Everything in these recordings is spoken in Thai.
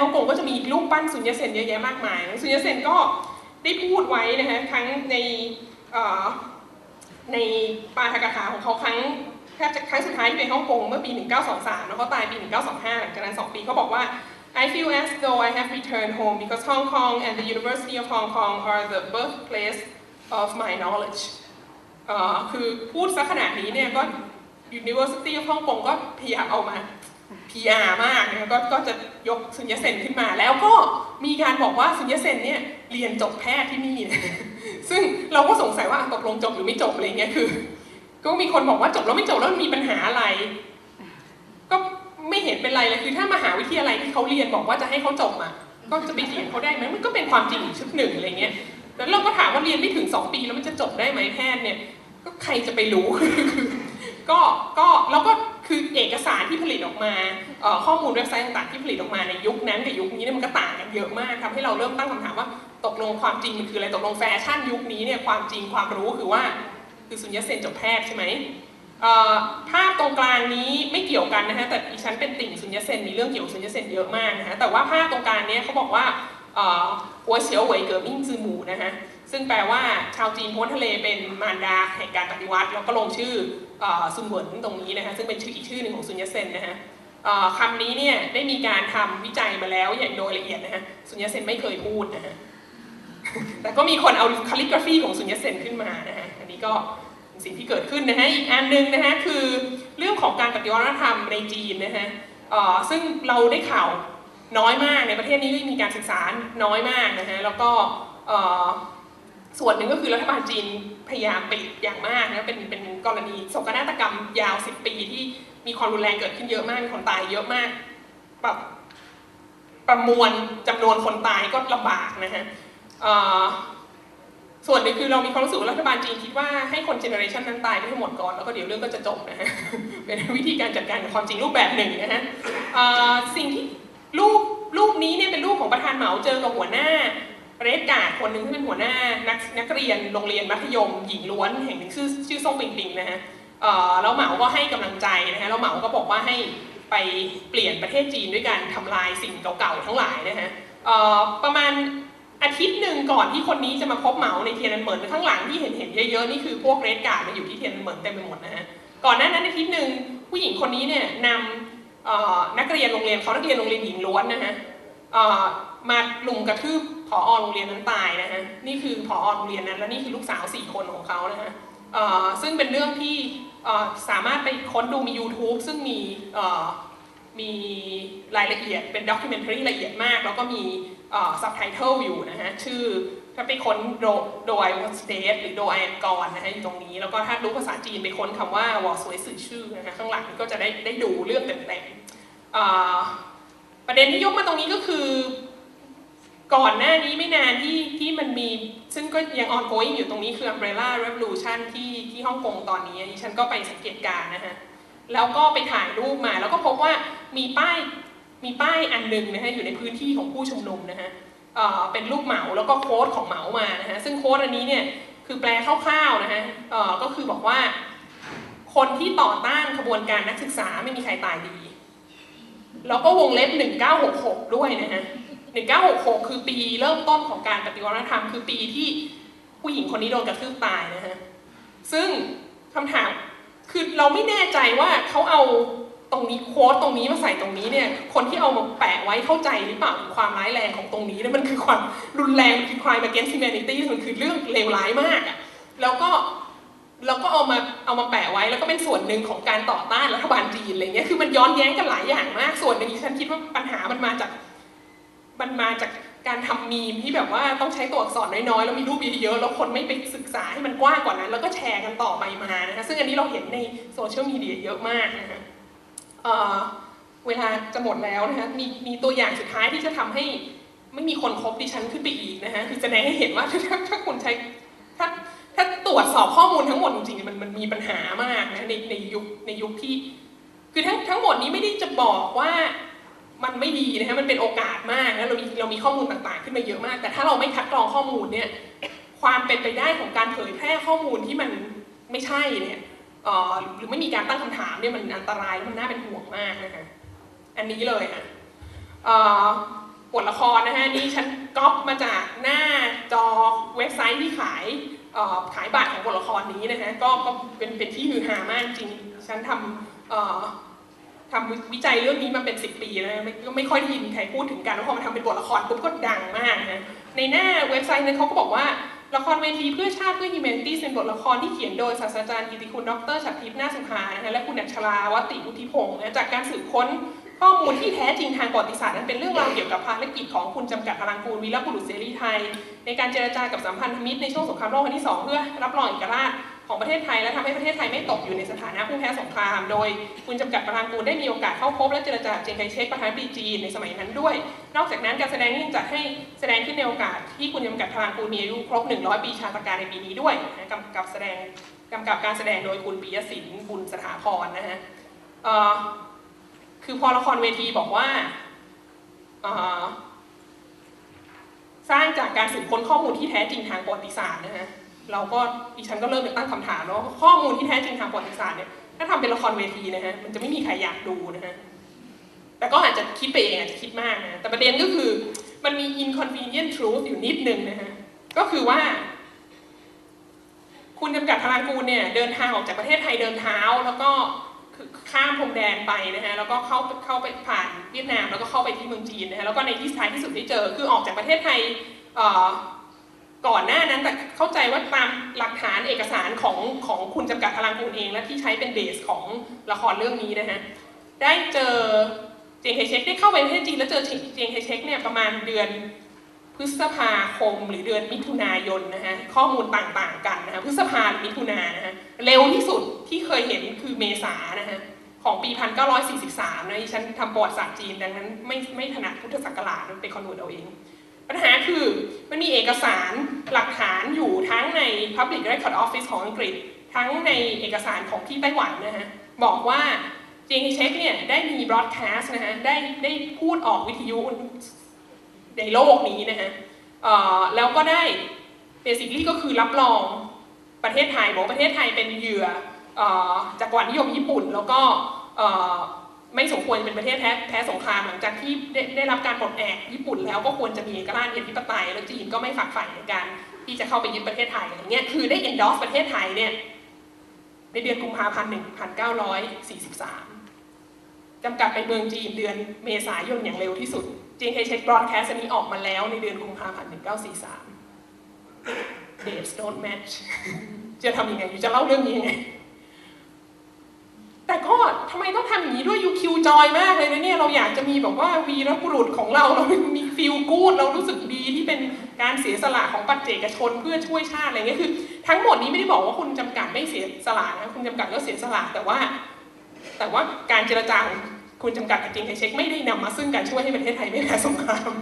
ฮ่องกงก็จะมีรูปปั้นสุญญเซนเยอะแยะมากมายสุญญเซนก็ได้พูดไว้นะคะทั้งในในปาฐกถาของเขาครั้งแทบจะครั้งสุดท้ายที่ไปฮ่องกงเมื่อปี 1923 แล้วเขาตายปี 1925 หลังจากนั้น 2 ปีเขาบอกว่า I feel as though I have returned home because Hong Kong and the University of Hong Kong are the birthplace of my knowledge คือพูดซะขนาดนี้เนี่ยก็ University of Hong Kong ก็พยายามเอามา PR มากนะคะก็ก็จะ ยกสุญญเซนขึ้นมา แล้วก็มีการบอกว่าสุญญเซนเนี่ยเรียนจบแพทย์ที่นี่ ซึ่งเราก็สงสัยว่าตกลงจบหรือไม่จบอะไรเงี้ยคือ ก็มีคนบอกว่าจบแล้วไม่จบแล้วมันมีปัญหาอะไร ก็ไม่เห็นเป็นไรเลยคือถ้ามหาวิทยาลัยที่เขาเรียนบอกว่าจะให้เขาจบอะก็จะไปเถียงเขาได้ไหมมันก็เป็นความจริงชุดหนึ่งอะไรเงี้ยแล้วเราก็ถามว่าเรียนไม่ถึง 2 ปีแล้วมันจะจบได้ไหมแพทย์เนี่ย ก็ใครจะไปรู้ ก็ก็แล้วก็ คือเอกสารที่ผลิตออกมาข้อมูลเว็บไซต์ต่างๆที่ผลิตออกมาในยุคนั้นกับยุคนี้เนี่ยมันก็ต่างกันเยอะมากทำให้เราเริ่มตั้งคำถามว่าตกลงความจริงมันคืออะไรตกลงแฟชั่นยุคนี้เนี่ยความจริงความรู้คือว่าคือสุญญเซนจบแพทย์ใช่ไหมภาพตรงกลางนี้ไม่เกี่ยวกันนะฮะแต่ดิฉันเป็นติ่งสุญญเซนมีเรื่องเกี่ยวกับสุญญเซนเยอะมากนะฮะแต่ว่าภาพตรงกลางเนี้ยเขาบอกว่าหัวเฉียวเหวยเกิดมิ่งจือหมูนะฮะ ซึ่งแปลว่าชาวจีนพ้นทะเลเป็นมารดาแห่งการปฏิวัติ แล้วก็ลงชื่ออซุนเหวินตรงนี้นะคะซึ่งเป็นชื่ออีกชื่อหนึ่งของซุนยัตเซนนะฮะคำนี้เนี่ยได้มีการทำวิจัยมาแล้วอย่างโดยละเอียดนะฮะซุนยัตเซนไม่เคยพูดนะฮะแต่ก็มีคนเอาคาลิกราฟีของซุนยัตเซนขึ้นมานะฮะอันนี้ก็เป็นสิ่งที่เกิดขึ้นนะฮะอีกอันหนึ่งนะฮะคือเรื่องของการปฏิวัติธรรมในจีนนะฮะซึ่งเราได้ข่าวน้อยมากในประเทศนี้ก็มีการศึกษาน้อยมากนะฮะแล้วก็ ส่วนหนึ่งก็คือรัฐบาลจีนพยายามปิดอย่างมากนะเป็นเป็นกรณีโศกนาฏกรรมยาว 10 ปีที่มีความรุนแรงเกิดขึ้นเยอะมากมีคนตายเยอะมากแบบประมวลจำนวนคนตายก็ลำบากนะฮะส่วนหนึ่งคือเรามีความรู้สึกรัฐบาลจีนคิดว่าให้คนเจเนอเรชันนั้นตายไปให้หมดก่อนแล้วก็เดี๋ยวเรื่องก็จะจบนะฮะเป็นวิธีการจัดการกับความจริงรูปแบบหนึ่งนะฮะสิ่งที่รูปรูปนี้เนี่ยเป็นรูปของประธานเหมาเจอกับหัวหน้า เรดการ์ดคนหนึ่งที่เป็นหัวหน้านักนักเรียนโรงเรียนมัธยม หญิงล้วนแห่งหนึ่งชื่อชื่อซ่งปิงปิงนะฮะเอ่อแล้วเหมาก็ให้กำลังใจนะฮะแล้วเหมาก็บอกว่าให้ไปเปลี่ยนประเทศจีนด้วยการทำลายสิ่งเก่าๆทั้งหลายนะฮะเอ่อประมาณอาทิตย์หนึ่งก่อนที่คนนี้จะมาพบเหมาในเทียนนันเหมินข้างหลังที่เห็นเห็นเยอะๆนี่คือพวกเรดการ์ดมาอยู่ที่เทียนนันเหมินเต็มไปหมดนะฮะก่อนหน้านั้นอาทิตย์หนึ่งผู้หญิงคนนี้เนี่ยนำนักเรียนโรงเรียนเขานักเรียนโรงเรียนหญิงล้วนนะฮะมาลุมกระทืบ ผอโรงเรียนนั้นตายนะฮะนี่คือผอโรงเรียนนั้นและนี่คือลูกสาวสี่คนของเขานะฮะซึ่งเป็นเรื่องที่สามารถไปค้นดูมี YouTube ซึ่งมีมีรายละเอียดเป็นด็อกิเมนทรีละเอียดมาก แล้วก็มีซับไตเติลอยู่นะฮะชื่อถ้าไปค้นโดโดยวัสเตทหรือโดยแอนกอนนะฮะอยู่ตรงนี้ แล้วก็ถ้ารู้ภาษาจีนไปค้นคำว่าวอสวยสื่อชื่อนะฮะข้างหลังก็จะได้ได้ดูเรื่องเต็มๆประเด็นที่ยกมาตรงนี้ก็คือ ก่อนหน้านี้ไม่นานที่ที่มันมี ซึ่งก็ยัง ongoing อยู่ตรงนี้คือ umbrella revolution ที่ที่ฮ่องกงตอนนี้ดิฉันก็ไปสังเกตการณ์นะฮะแล้วก็ไปถ่ายรูปมา แล้วก็พบว่ามีป้ายมีป้ายอันหนึ่งนะฮะอยู่ในพื้นที่ของผู้ชุมนุมนะฮะเอ่อเป็นรูปเหมาแล้วก็โค้ดของเหมามานะฮะซึ่งโค้ดอันนี้เนี่ยคือแปลคร่าวๆนะฮะเอ่อก็คือบอกว่า คนที่ต่อต้านขบวนการนักศึกษาไม่มีใครตายดี แล้วก็วงเล็บ 1966 ด้วยนะฮะ 1966 คือปีเริ่มต้นของการปฏิวัติธรรม คือปีที่ผู้หญิงคนนี้โดนกระทืบตายนะฮะ ซึ่งคำถามคือเราไม่แน่ใจว่าเขาเอาตรงนี้โค้ดตรงนี้มาใส่ตรงนี้เนี่ย คนที่เอามาแปะไว้เข้าใจหรือเปล่าถึงความร้ายแรงของตรงนี้แล้วมันคือความรุนแรงคือ crime against humanity มันคือเรื่องเลวร้ายมากอะแล้วก็แล้วก็เอามาเอามาแปะไว้แล้วก็เป็นส่วนหนึ่งของการต่อต้านรัฐบาลจีนอะไรเงี้ยคือมันย้อนแย้งกันหลายอย่างมากส่วนหนึ่งที่ฉันคิดว่าปัญหามันมาจาก มันมาจากการทำมีมที่แบบว่าต้องใช้ตัวอักษรน้อยๆ แล้วมีรูปเยอะๆ แล้วคนไม่ไปศึกษาให้มันกว้างกว่านั้น แล้วก็แชร์กันต่อไปมานะคะซึ่งอันนี้เราเห็นในโซเชียลมีเดียเยอะมากนะคะเเวลาจะหมดแล้วนะคะมีมีตัวอย่างสุดท้ายที่จะทำให้ไม่มีคนคบดิฉันขึ้นไปอีกนะคะคือแสดงให้เห็นว่าถ้าถ้าคุณใช้ถ้าถ้าตรวจสอบข้อมูลทั้งหมดจริงๆมันมันมีปัญหามากนะในในยุคในยุคที่ คือทั้งทั้งหมดนี้ไม่ได้จะบอกว่า มันไม่ดีนะฮะมันเป็นโอกาสมากนะเรามีเรามีข้อมูลต่างๆ ขึ้นมาเยอะมาก แต่ถ้าเราไม่คัดกรองข้อมูลเนี่ยความเป็นไปได้ของการเผยแพร่ข้อมูลที่มันไม่ใช่เนี่ยอ่อหรือไม่มีการตั้งคำถามเนี่ยมันอันตรายและมันน่าเป็นห่วงมากนะคะอันนี้เลยค่ะอ่อบทละครนะฮะนี่ฉันก๊อปมาจากหน้าจอเว็บไซต์ที่ขายอ่อขายบัตรของบทละครนี้นะฮะก็ก็เป็นเป็นที่ฮือฮามากจริงฉันทำเอ่อ ทำวิจัยเรื่องนี้มาเป็น 10 ปีแล้วไม่ก็ไม่ค่อยได้ยินใครพูดถึงกันแล้วพอมาทำเป็นบทละครปุ๊บก็ดังมากนะในหน้าเว็บไซต์นั้นเขาก็บอกว่าละครเวทีเพื่อชาติเพื่อ Humanities เป็นบทละครที่เขียนโดยศาสตราจารย์กิติคุณดรฉัตรทิพย์นาสุภานะและคุณอัชราวติวุฒิพงศ์นะจากการสืบค้นข้อมูลที่แท้จริงทางประวัติศาสตร์นั้นเป็นเรื่องราวเกี่ยวกับภารกิจของคุณจำกัดพลังกูลวีรบุรุษเสรีไทย ในการเจรจากับสัมพันธมิตรในช่วงสงครามโลกครั้งที่สองเพื่อรับรองเอกราช ของประเทศไทยและทำให้ประเทศไทยไม่ตกอยู่ในสถานะผู้แพ้สงคราม โดยคุณจำกัดพลังกูลได้มีโอกาสเข้าพบและเจรจาเจงไคเชกประธานาธิบดีจีนในสมัยนั้นด้วย นอกจากนั้นการแสดงนี้ยังจัดให้แสดงขึ้นในโอกาสที่คุณจำกัดพลังกูลมีอายุครบ 100 ปีชาตการในปีนี้ด้วยนะกำกับแสดงกำกับการแสดงโดยคุณปิยศิลป์บุญสถาพรนะฮะคือพอละครเวทีบอกว่าสร้างจากการสืบค้นข้อมูลที่แท้จริงทางประวัติศาสตร์นะฮะ เราก็ดิฉันก็เริ่มตั้งคำถามแล้วว่าข้อมูลที่แท้จริงทางประวัติศาสตร์เนี่ยถ้าทำเป็นละครเวทีนะฮะมันจะไม่มีใครอยากดูนะฮะแต่ก็อาจจะคิดไปเองอาจจะคิดมากนะแต่ประเด็นก็คือมันมี inconvenient truth อยู่นิดนึงนะฮะก็คือว่า คุณจำกัดพลังกูลเนี่ยเดินทางออกจากประเทศไทยเดินเท้า แล้วก็ข้ามพรมแดนไปนะฮะแล้วก็เข้าเข้าไปผ่านเวียดนามแล้วก็เข้าไปที่เมืองจีนนะฮะแล้วก็ในที่ท้ายที่สุดที่เจอคือออกจากประเทศไทยเอ่อ ก่อนหน้านั้นแต่เข้าใจว่าตามหลักฐานเอกสารของของคุณจำกัดพลังกูลเองและที่ใช้เป็นเบสของละครเรื่องนี้นะฮะได้เจอเจงไคเชกได้เข้าไปประเทศจีนแล้วเจอเจงไคเชกเนี่ยประมาณเดือนพฤษภาคมหรือเดือนมิถุนายนนะฮะข้อมูลต่างๆกันนะฮะพฤษภาหรือมิถุนานะฮะเร็วที่สุดที่เคยเห็นคือเมษานะฮะของปี 1943 นะที่ฉันทำประวัติศาสตร์จีนดังนั้นไม่ไม่ถนัดพุทธศักราชมันเป็นคอนวิร์ตเอาเอง ปัญหาคือมันมีเอกสาร หลักฐานอยู่ทั้งใน Public Record Office ของอังกฤษ ทั้งในเอกสารของที่ไต้หวันนะฮะบอกว่าจริงเช็คเนี่ยได้มีบ r อ a แคสต์นะฮะได้ได้พูดออกวิทยุในโลกนี้นะฮะแล้วก็ได้เบสิคลี่ก็คือรับรองประเทศไทยบอกประเทศไทยเป็นเหยื่ออจากกวาดนิยมญี่ปุ่น แล้วก็ ไม่สมควรเป็นประเทศแพ้แพ้สงครามหลังจากที่ได้ได้รับการปลดแอกญี่ปุ่นแล้วก็ควรจะมีเอกราชเอกธิปไตยแล้วจีนก็ไม่ฝักใฝ่ในการที่จะเข้าไปยึดประเทศไทยอะไรเงี้ยคือได้ endorse ประเทศไทยเนี่ยในเดือนกุมภาพันธ์1943จำกัดไปเมืองจีนเดือนเมษายนอย่างเร็วที่สุดจีนเคยเช็คบรอดแคสต์นี้ออกมาแล้วในเดือนกุมภาพันธ์ 1943 Dates don't match จะทำยังไงอยู่จะเล่าเรื่องนี้ยังไง แต่ก็ทำไมต้องทำอย่างนี้ด้วยยูคิวจอยมากเลยนะเนี่ยเราอยากจะมีแบบว่าวีรบุรุษของเราเรามีฟิลกูดเรารู้สึกดีที่เป็นการเสียสละของปัจเจกชนเพื่อช่วยชาติอะไรเงี้ยคือ ทั้งหมดนี้ไม่ได้บอกว่าคุณจำกัดไม่เสียสละนะคุณจำกัดก็เสียสละแต่ว่า แต่ว่าการเจรจาของคุณจำกัดกับจริงไคเช็กไม่ได้นำมาซึ่งการช่วยให้ประเทศไทยไม่แพ้สงคราม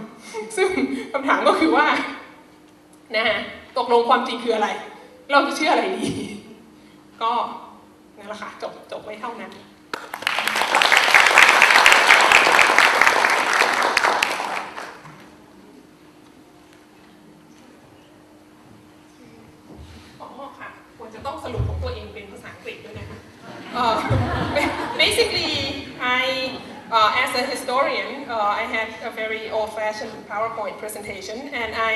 ซึ่งคำถามก็คือว่านะฮะตกลงความจริงคืออะไร เราจะเชื่ออะไรดี ก็ นั่นแหละค่ะจบจบไว้เท่านั้นอ๋อค่ะควรจะต้องสรุปของตัวเองเป็นภาษาอังกฤษด้วยนะคะ Uh, basically, I, uh, as a historian, uh, I had a very old-fashioned PowerPoint presentation, and I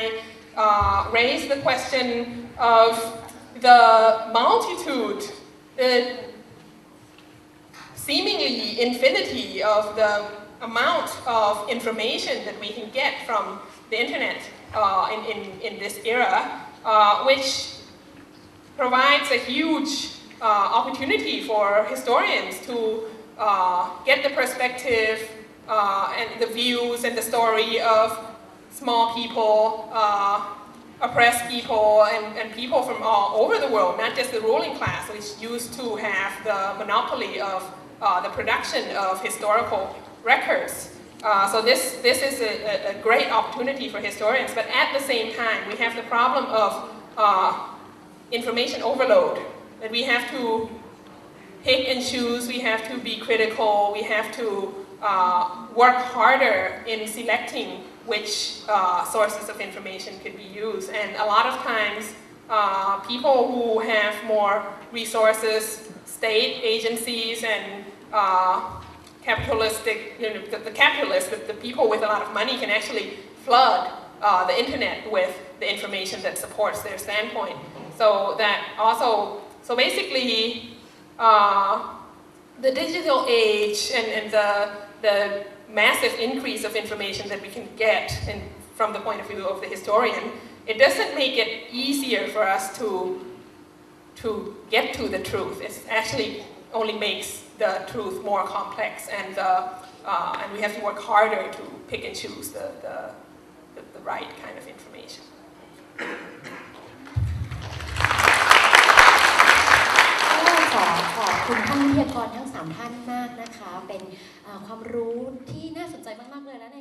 uh, raised the question of the multitude, the seemingly infinity of the amount of information that we can get from the internet uh, in, in, in this era, uh, which provides a huge uh, opportunity for historians to uh, get the perspective uh, and the views and the story of small people, uh, oppressed people, and, and people from all over the world, not just the ruling class, which used to have the monopoly of uh, the production of historical records. Uh, so this, this is a, a- great opportunity for historians, but at the same time, we have the problem of uh, information overload, that we have to pick and choose, we have to be critical, we have to uh, work harder in selecting which uh, sources of information could be used. And a lot of times, uh, people who have more resources, state agencies and uh, capitalistic, you know, the, the capitalists, the, the people with a lot of money can actually flood uh, the internet with the information that supports their standpoint. So that also, so basically, uh, the digital age and, and the, the massive increase of information that we can get from the point of view of the historian, it doesn't make it easier for us to, to get to the truth. It actually only makes the truth more complex and, uh, uh, and we have to work harder to pick and choose the, the, the, the right kind of information. 3 ท่านมากนะคะ เป็นความรู้ที่น่าสนใจมาก ๆ เลยและใน